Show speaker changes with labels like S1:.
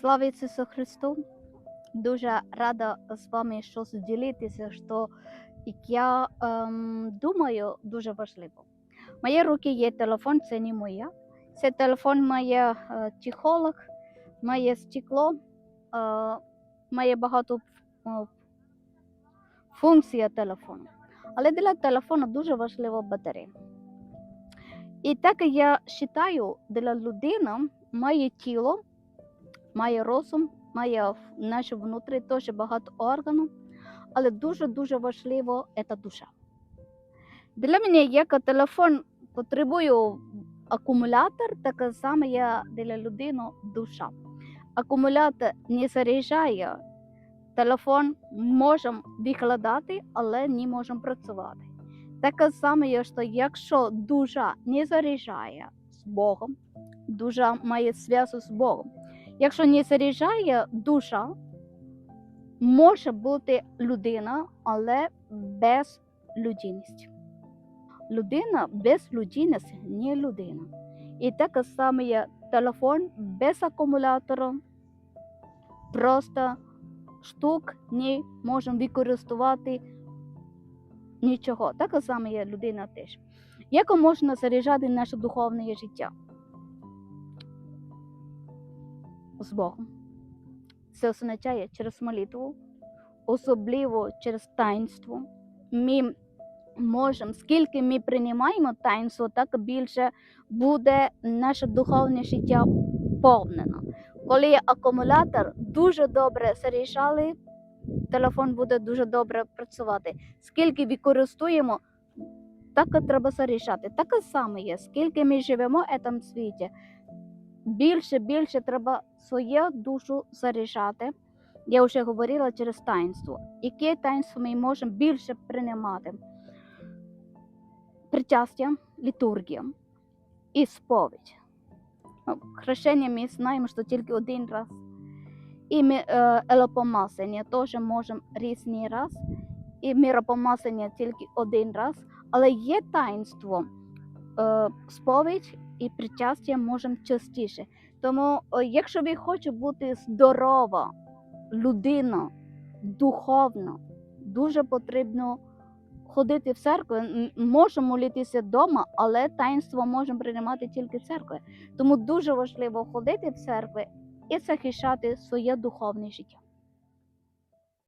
S1: Слава Ісусу Христу! Дуже рада з вами щось ділитися, що я ем, думаю, дуже важливо. В моїй руки є телефон, це не моя. Це телефон має е, психолог, має стекло, е, має багато е, функцій телефону. Але для телефону дуже важлива батарея. І так я вважаю, для людини має тіло, має розум, має в- внутрі теж багато органів, але дуже-дуже важливо це душа. Для мене, як телефон потребує акумулятор, так само є для людини душа. Акумулятор не заряджає, телефон можемо викладати, але не можемо працювати. Таке саме що якщо душа не заряджає з Богом, душа має зв'язок з Богом. Якщо не заряджає душа, може бути людина, але без людяності. Людина без людяності не людина. І таке саме є телефон без акумулятора, просто штук не можемо використовувати нічого. Так само є людина теж. Як можна заряджати наше духовне життя? З Богом. Це означає через молитву, особливо через таїнство. Ми можемо, скільки ми приймаємо таїнство, так більше буде наше духовне життя повнено. Коли акумулятор дуже добре заряджали, телефон буде дуже добре працювати. Скільки використовуємо, так і треба заряджати. Таке саме є. Скільки ми живемо в цьому світі, більше більше треба свою душу заряджати. Я вже говорила через таїнство. Яке таїнство ми можемо більше приймати? Причастя, літургія і сповідь. Ну, Хрещення ми знаємо, що тільки один раз. І ми, е, елопомазання теж можемо різний раз. І миропомазання тільки один раз. Але є таїнство, е, сповідь і причастя можемо частіше. Тому, якщо ви хочете бути здорова людина, духовно, дуже потрібно ходити в церкву. Можемо молитися вдома, але таїнство можемо приймати тільки в церкві. Тому дуже важливо ходити в церкву і захищати своє духовне життя.